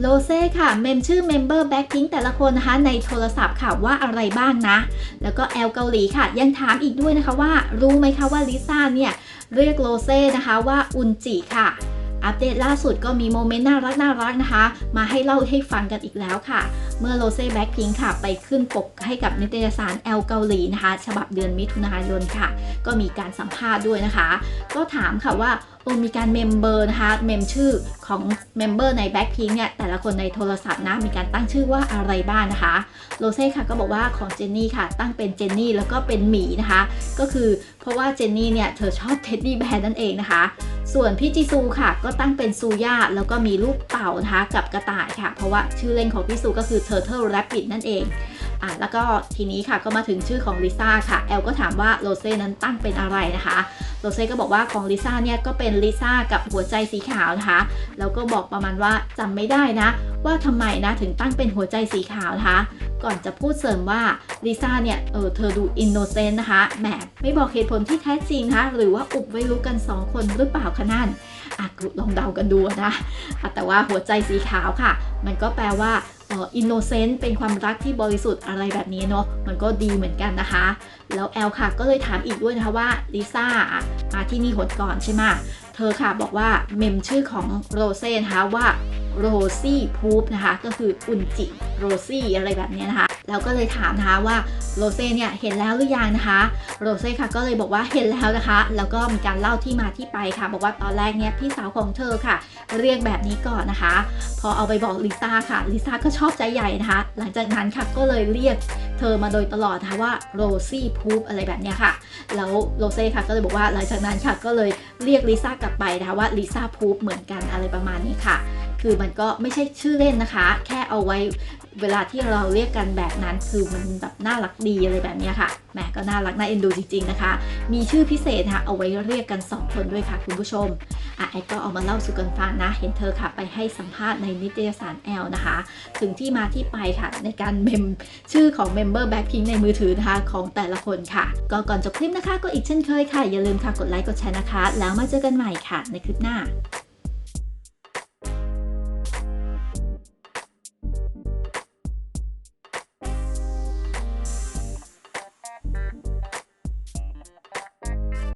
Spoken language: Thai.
โลเซ่ค่ะ เมมชื่อเมมเบอร์แบ็คพิงแต่ละคนนะคะในโทรศัพท์ค่ะว่าอะไรบ้างนะ แล้วก็แอลเกาหลีค่ะ ยังถามอีกด้วยนะคะว่า รู้ไหมคะว่าลิซ่าเนี่ย เรียกโลเซ่นะคะว่าอุนจิค่ะ อัปเดตล่าสุดก็มีโมเมนต์น่ารักน่ารักนะคะ มาให้เล่าให้ฟังกันอีกแล้วค่ะ เมื่อโรเซ่แบ็คพิงค่ะ ไปขึ้นปกให้กับนิตยสารแอลเกาหลีนะคะ ฉบับเดือนมิถุนายนค่ะ ก็มีการสัมภาษณ์ด้วยนะคะ ก็ถามค่ะว่าเอมีการเมมเบอร์นะคะ เมมชื่อของเมมเบอร์ในแบ็คพิงเนี่ย แต่ละคนในโทรศัพท์นะ มีการตั้งชื่อว่าอะไรบ้างนะคะ โรเซ่ค่ะก็บอกว่าของเจนนี่ค่ะ ตั้งเป็นเจนนี่แล้วก็เป็นหมีนะคะ ก็คือเพราะว่าเจนนี่เนี่ย เธอชอบเท็ดดี้แบร์นั่นเองนะคะ ส่วนพี่จีซูค่ะ ก็ตั้งเป็นซูย่าแล้วก็มีลูกเต่านะคะกับกระต่ายค่ะ เพราะว่าชื่อเล่นของพี่ซูก็คือ Turtle Rabbit นั่นเองอะแล้วก็ทีนี้ค่ะก็มาถึงชื่อของลิซ่าค่ะ แอลก็ถามว่าโรเซ่นั้นตั้งเป็นอะไรนะคะ โรเซ่ก็บอกว่าของลิซ่าเนี่ยก็เป็นลิซ่ากับหัวใจสีขาวนะคะแล้วก็บอกประมาณว่าจำไม่ได้นะ ว่าทำไมนะถึงตั้งเป็นหัวใจสีขาวนะคะก่อนจะพูดเสริมว่าลิซ่าเนี่ย เออ เธอดูอินโนเซนต์นะคะ แหม ไม่บอกเหตุผลที่แท้จริงนะคะ หรือว่าอุบไว้รู้กัน 2 คนหรือเปล่าคะนั่นอะลองเดากันดูนะ แต่ว่าหัวใจสีขาวค่ะ มันก็แปลว่า อินโนเซนต์เป็นความรักที่บริสุทธิ์อะไรแบบนี้เนาะมันก็ดีเหมือนกันนะคะ แล้วแอลค่ะก็เลยถามอีกด้วยนะคะว่าลิซ่ามาที่นี่หดก่อนใช่ไหมเธอค่ะบอกว่าเมมชื่อของโรเซ่นะคะว่าโรซี่พูฟนะคะ ก็คืออุนจิโรซี่อะไรแบบนี้นะคะ แล้วก็เลยถามนะคะว่าโรเซ่เนี่ยเห็นแล้วหรือยังนะคะโรเซ่ค่ะก็เลยบอกว่าเห็นแล้วนะคะ แล้วก็มีการเล่าที่มาที่ไปค่ะ บอกว่าตอนแรกเนี่ยพี่สาวของเธอค่ะ เรียกแบบนี้ก่อนนะคะ พอเอาไปบอกลิซ่าค่ะลิซ่าก็ชอบใจใหญ่นะคะ หลังจากนั้นค่ะก็เลยเรียกเธอมาโดยตลอดนะคะว่าโรซี่พูฟอะไรแบบเนี้ยค่ะแล้วโรเซ่ค่ะก็เลยบอกว่าหลังจากนั้นค่ะก็เลยเรียกลิซ่ากลับไปนะคะว่าลิซ่าพูฟเหมือนกันอะไรประมาณนี้ค่ะคือมันก็ไม่ใช่ชื่อเล่นนะคะ แค่เอาไว้ เวลาที่เราเรียกกันแบบนั้นคือมันแบบน่ารักดีอะไรแบบนี้ค่ะแหมก็น่ารักน่าเอ็นดูจริง ๆนะคะ มีชื่อพิเศษนะคะเอาไว้เรียกกัน 2 คนด้วยค่ะคุณผู้ชมอะแอดก็เอามาเล่าสู่กันฟังนะ เห็นเธอค่ะไปให้สัมภาษณ์ในนิตยสารแอลนะคะ ถึงที่มาที่ไปค่ะในการเมมชื่อของเมมเบอร์แบ็คพิงในมือถือนะคะของแต่ละคนค่ะ ก็ก่อนจบคลิปนะคะ ก็อีกเช่นเคยค่ะ อย่าลืมค่ะกดไลค์กดแชร์นะคะ แล้วมาเจอกันใหม่ค่ะในคลิปหน้า